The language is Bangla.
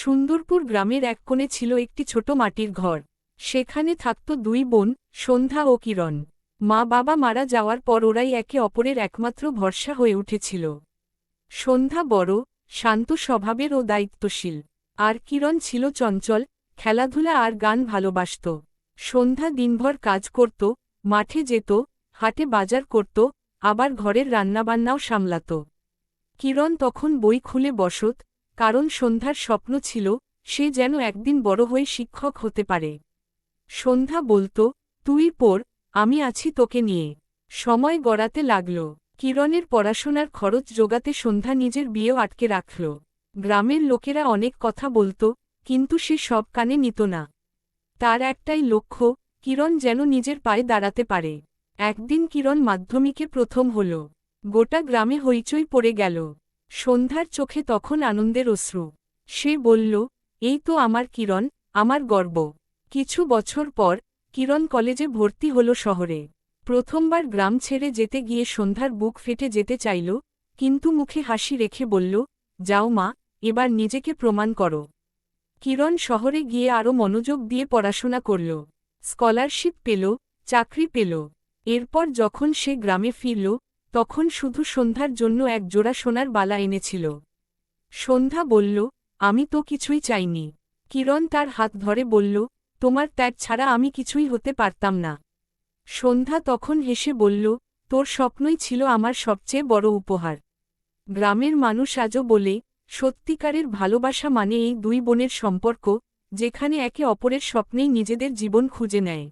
সুন্দরপুর গ্রামের এক কোণে ছিল একটি ছোট মাটির ঘর। সেখানে থাকত দুই বোন, সন্ধ্যা ও কিরণ। মা বাবা মারা যাওয়ার পর ওরাই একে অপরের একমাত্র ভরসা হয়ে উঠেছিল। সন্ধ্যা বড়, শান্ত স্বভাবের ও দায়িত্বশীল। আর কিরণ ছিল চঞ্চল, খেলাধুলা আর গান ভালোবাসত। সন্ধ্যা দিনভর কাজ করত, মাঠে যেত, হাটে বাজার করত, আবার ঘরের রান্নাবান্নাও সামলাত। কিরণ তখন বই খুলে বসত কারণ সন্ধ্যার স্বপ্ন ছিল, সে যেন একদিন বড় হয়ে শিক্ষক হতে পারে। সন্ধ্যা বলতো, তুই পর আমি আছি তোকে নিয়ে। সময় গড়াতে লাগল। কিরণের পড়াশোনার খরচ জোগাতে সন্ধ্যা নিজের বিয়েও আটকে রাখল। গ্রামের লোকেরা অনেক কথা বলত, কিন্তু সে সব কানে নিত না। তার একটাই লক্ষ্য, কিরণ যেন নিজের পায়ে দাঁড়াতে পারে। একদিন কিরণ মাধ্যমিকে প্রথম হল। গোটা গ্রামে হইচই পড়ে গেল। সন্ধ্যার চোখে তখন আনন্দের অশ্রু। সে বলল, এই তো আমার কিরণ, আমার গর্ব। কিছু বছর পর কিরণ কলেজে ভর্তি হল শহরে। প্রথমবার গ্রাম ছেড়ে যেতে গিয়ে সন্ধ্যার বুক ফেটে যেতে চাইল, কিন্তু মুখে হাসি রেখে বলল, যাও মা, এবার নিজেকে প্রমাণ করো। কিরণ শহরে গিয়ে আরও মনোযোগ দিয়ে পড়াশোনা করল। স্কলারশিপ পেল, চাকরি পেল। এরপর যখন সে গ্রামে ফিরল তখন শুধু সন্ধ্যার জন্য এক জোড়া সোনার বালা এনেছিল। সন্ধ্যা বলল, আমি তো কিছুই চাইনি। কিরণ তার হাত ধরে বলল, তোমার ত্যাগ ছাড়া আমি কিছুই হতে পারতাম না। সন্ধ্যা তখন হেসে বলল, তোর স্বপ্নই ছিল আমার সবচেয়ে বড় উপহার। গ্রামের মানুষ আজও বলে, সত্যিকারের ভালোবাসা মানে এই দুই বোনের সম্পর্ক, যেখানে একে অপরের স্বপ্নেই নিজেদের জীবন খুঁজে নেয়।